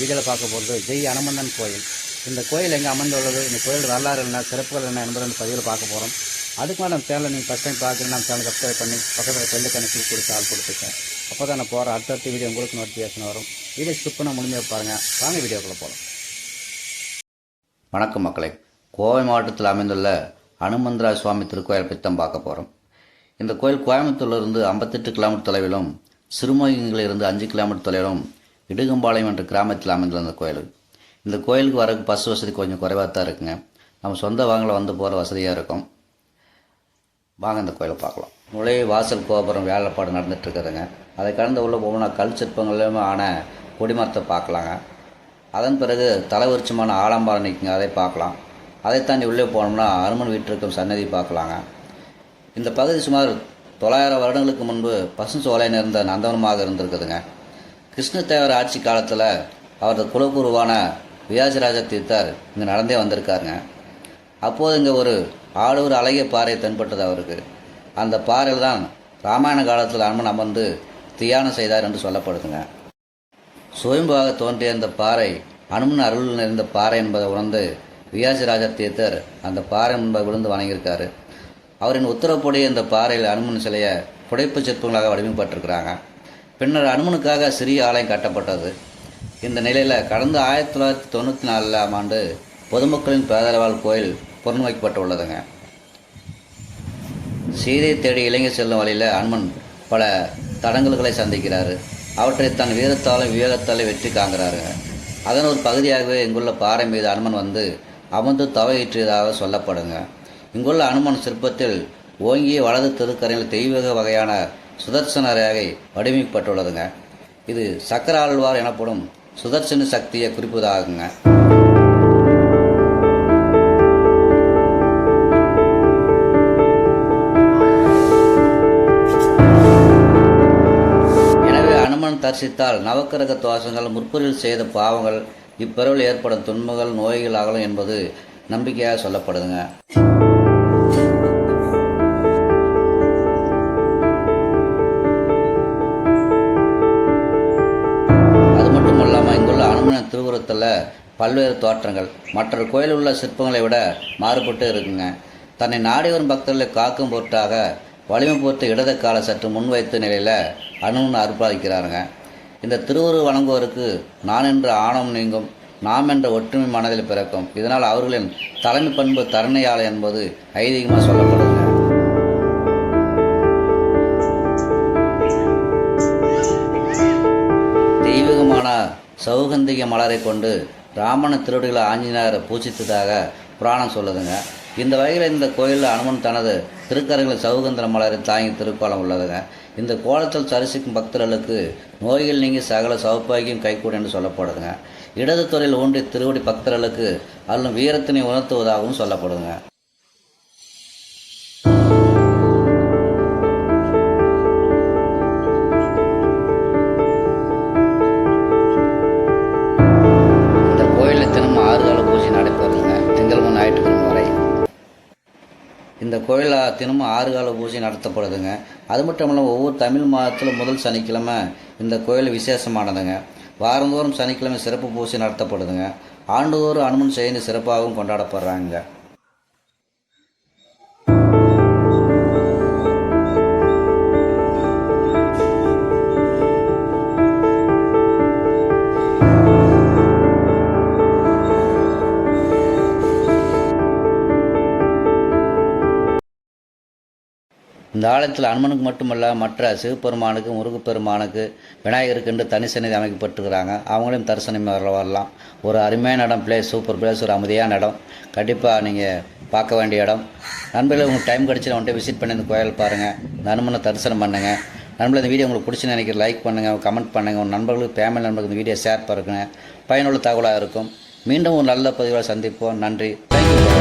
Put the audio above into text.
வீடியோவில் பார்க்க போகிறது ஜெய் அனுமந்தன் கோயில். இந்த கோயில் எங்கே அமர்ந்துள்ளது? இந்த கோயில் வரலாறு என்ன? சிறப்புகள் என்ன என்பதை இந்த பதிவில் பார்க்க போகிறோம் அதுக்கு மேலே நம்ம சேனலை நீங்கள் ஃபஸ்ட் டைம் பார்க்குறீங்க நம்ம சேனல் சப்ஸ்கிரைப் பண்ணி பக்கத்தில் பெல்லு கணக்கில் கொடுத்து ஆள் கொடுத்துருக்கேன் அப்போ தான் நான் போகிற அடுத்தடுத்த வீடியோ உங்களுக்கு நோட்டிஃபிகேஷன் வரும். வீடியோ ஸ்கிப் பண்ண முழுமையாக பாருங்கள் வாங்க வீடியோக்குள்ளே போகலாம் வணக்கம் மக்களே. கோவை மாவட்டத்தில் அமைந்துள்ள அனுமந்தரா சுவாமி திருக்கோயில் பித்தம் பார்க்க போகிறோம் இந்த கோயில் கோயம்புத்தூர்லேருந்து ஐம்பத்தெட்டு கிலோமீட்டர் தொலைவிலும் சிறுமுகையிலிருந்து அஞ்சு கிலோமீட்டர் தொலைவிலும் இடுகம்பாளையம் என்ற கிராமத்தில் அமைந்துள்ள அந்த கோயில். இந்த கோயிலுக்கு வரக்கு பஸ் வசதி கொஞ்சம் குறைவாக தான் இருக்குங்க. நம்ம சொந்த வாங்கல வந்து போகிற வசதியாக இருக்கும். வாங்க இந்த கோயிலை பார்க்கலாம். நுழைய வாசல் கோபுரம் வேலைப்பாடு நடந்துகிட்ருக்குதுங்க அதை கடந்து உள்ள போகணும்னா கல் சிற்பங்களும் ஆன கொடிமரத்தை பார்க்கலாங்க. அதன் பிறகு தலைவருச்சமான ஆலம்பாரம் நிற்குங்க அதை பார்க்கலாம். அதை தாண்டி உள்ளே போனோம்னா அருமன் வீட்டிற்கும் சன்னதி பார்க்கலாங்க. இந்த பகுதி சுமார் தொள்ளாயிரம் வருடங்களுக்கு முன்பு பசுஞ்சோலை நிறைந்த நந்தவனமாக இருந்திருக்குதுங்க. கிருஷ்ணதேவர் ஆட்சி காலத்தில் அவரது குலகுருவான வியாசராஜ தீர்த்தர் இங்கே நடந்தே வந்திருக்காருங்க. அப்போது இங்கே ஒரு ஆடூர் அழகிய பாறை தென்பட்டது அவருக்கு. அந்த பாறையில் தான் ராமாயண காலத்தில் அனுமன் அமர்ந்து தியானம் செய்தார் என்று சொல்லப்படுதுங்க. சுயம்பாக தோன்றிய இந்த பாறை அனுமன் அருள் நிறைந்த பாறை என்பதை உணர்ந்து வியாசராஜ தீர்த்தர் அந்த பாறை முன்பாக விழுந்து வணங்கியிருக்காரு. அவரின் உத்தரவுப்படி இந்த பாறையில் அனுமன் சிலையை புடைப்பு சிற்பங்களாக வடிவமைப்பட்டிருக்கிறாங்க பின்னர் அனுமனுக்காக சிறிய ஆலயம் கட்டப்பட்டது. இந்த நிலையில் கடந்த ஆயிரத்தி தொள்ளாயிரத்தி தொண்ணூற்றி நாலாம் ஆண்டு பொதுமக்களின் பேதரவால் கோயில் புறநோக்கப்பட்டுள்ளதுங்க சீதை தேடி இளைஞர் செல்லும் வழியில் அனுமன் பல தடங்கல்களை சந்திக்கிறாரு. அவற்றை தன் வீரத்தாலும் விவேகத்தாலும் வெற்றி காண்கிறாருங்க. அதன் ஒரு பகுதியாகவே இங்குள்ள பாறை மீது அனுமன் வந்து அமர்ந்து தவையிற்றியதாக சொல்லப்படுங்க. இங்குள்ள அனுமன் சிற்பத்தில் ஓங்கிய வலது திருக்கரையில் தெய்வீக வகையான சுதர்சன ரேகை வடிவமைக்கப்பட்டுள்ளதுங்க. இது சக்கர ஆழ்வார் எனப்படும் சுதர்சன சக்தியை குறிப்பதாகுங்க. எனவே அனுமன் தரிசித்தால் நவக்கிரக துவாசங்கள் முற்பொருள் செய்த பாவங்கள் இப்பிறவில் ஏற்படும் துன்பங்கள் நோய்கள் அகலும் என்பது நம்பிக்கையாக சொல்லப்படுதுங்க. சிவனின் திருவுருவத்தில் பல்வேறு தோற்றங்கள். மற்ற கோயிலில் உள்ள சிற்பங்களை விட மாறுபட்டு இருக்குங்க. தன்னை நாடி வரும் பக்தர்களை காக்கும் பொருட்டாக வலிமை பொறுத்த இடது கால சற்று முன்வைத்த நிலையில் அனுமன் அர்ப்பணிக்கிறாருங்க. இந்த திருவுரு வணங்குவோருக்கு நான் என்ற ஆணவம் நீங்கும் நாம் என்ற ஒற்றுமை மனதில் பிறக்கும். இதனால் அவர்களின் தலைமை பண்பு தரணையாளை என்பது ஐதீகமாக சொல்லப்படுதுங்க. தெய்வீகமான சௌகந்திக மலரை கொண்டு ராமன திருவடிகளை ஆஞ்சநேயரை பூஜித்ததாக புராணம் சொல்லுதுங்க. இந்த வகையில் இந்த கோயிலில் அனுமன் தனது திருக்கரங்களில் சௌகந்திர மலரை தாங்கி திருக்கோலம் உள்ளதுங்க. இந்த கோலத்தில் தரிசிக்கும் பக்தர்களுக்கு நோய்கள் நீங்கி சகல சௌபாகியம் கைகூடும் என்று சொல்லப்படுதுங்க. இடது துறையில் ஊன்றி திருவடி பக்தர்களுக்கு அல்லும் வீரத்தினை உணர்த்துவதாகவும் சொல்லப்படுதுங்க. இந்த கோயிலில் தினமும் ஆறு கால பூஜை நடத்தப்படுதுங்க. அது மட்டும் இல்லாமல் ஒவ்வொரு தமிழ் மாதத்தில் முதல் சனிக்கிழமை இந்த கோயில் விசேஷமானதுங்க. வாரந்தோறும் சனிக்கிழமை சிறப்பு பூஜை நடத்தப்படுதுங்க. ஆண்டுதோறும் அனுமன் ஜெயந்தி சிறப்பாகவும் கொண்டாடப்படுறாங்க. இந்த ஆலயத்தில் அனுமனுக்கு மட்டுமல்ல மற்ற சிவபெருமானுக்கு முருகப்பெருமானுக்கு விநாயகருக்கு என்று தனி சன்னிதி அமைக்கப்பட்டிருக்கிறாங்க. அவங்களையும் தரிசனம் வர வரலாம். ஒரு அருமையான இடம் பிளேஸ் சூப்பர் பிளேஸ் ஒரு அமைதியான இடம். கண்டிப்பாக நீங்கள் பார்க்க வேண்டிய இடம். நண்பர்களே உங்களுக்கு டைம் கிடச்சி வந்துட்டு விசிட் பண்ணி இந்த கோயில் பாருங்கள் இந்த அனுமனை தரிசனம் பண்ணுங்கள் நண்பர்கள் இந்த வீடியோ உங்களுக்கு பிடிச்சி நினைக்கிற லைக் பண்ணுங்கள் கமெண்ட் பண்ணுங்கள் உங்கள் நண்பர்களுக்கு ஃபேமிலி நண்பர்களுக்கு இந்த வீடியோ ஷேர் பண்ணுங்கள் பயனுள்ள தகவலாக இருக்கும். மீண்டும் ஒரு நல்ல பதிவாக சந்திப்போம். நன்றி. தேங்க்யூ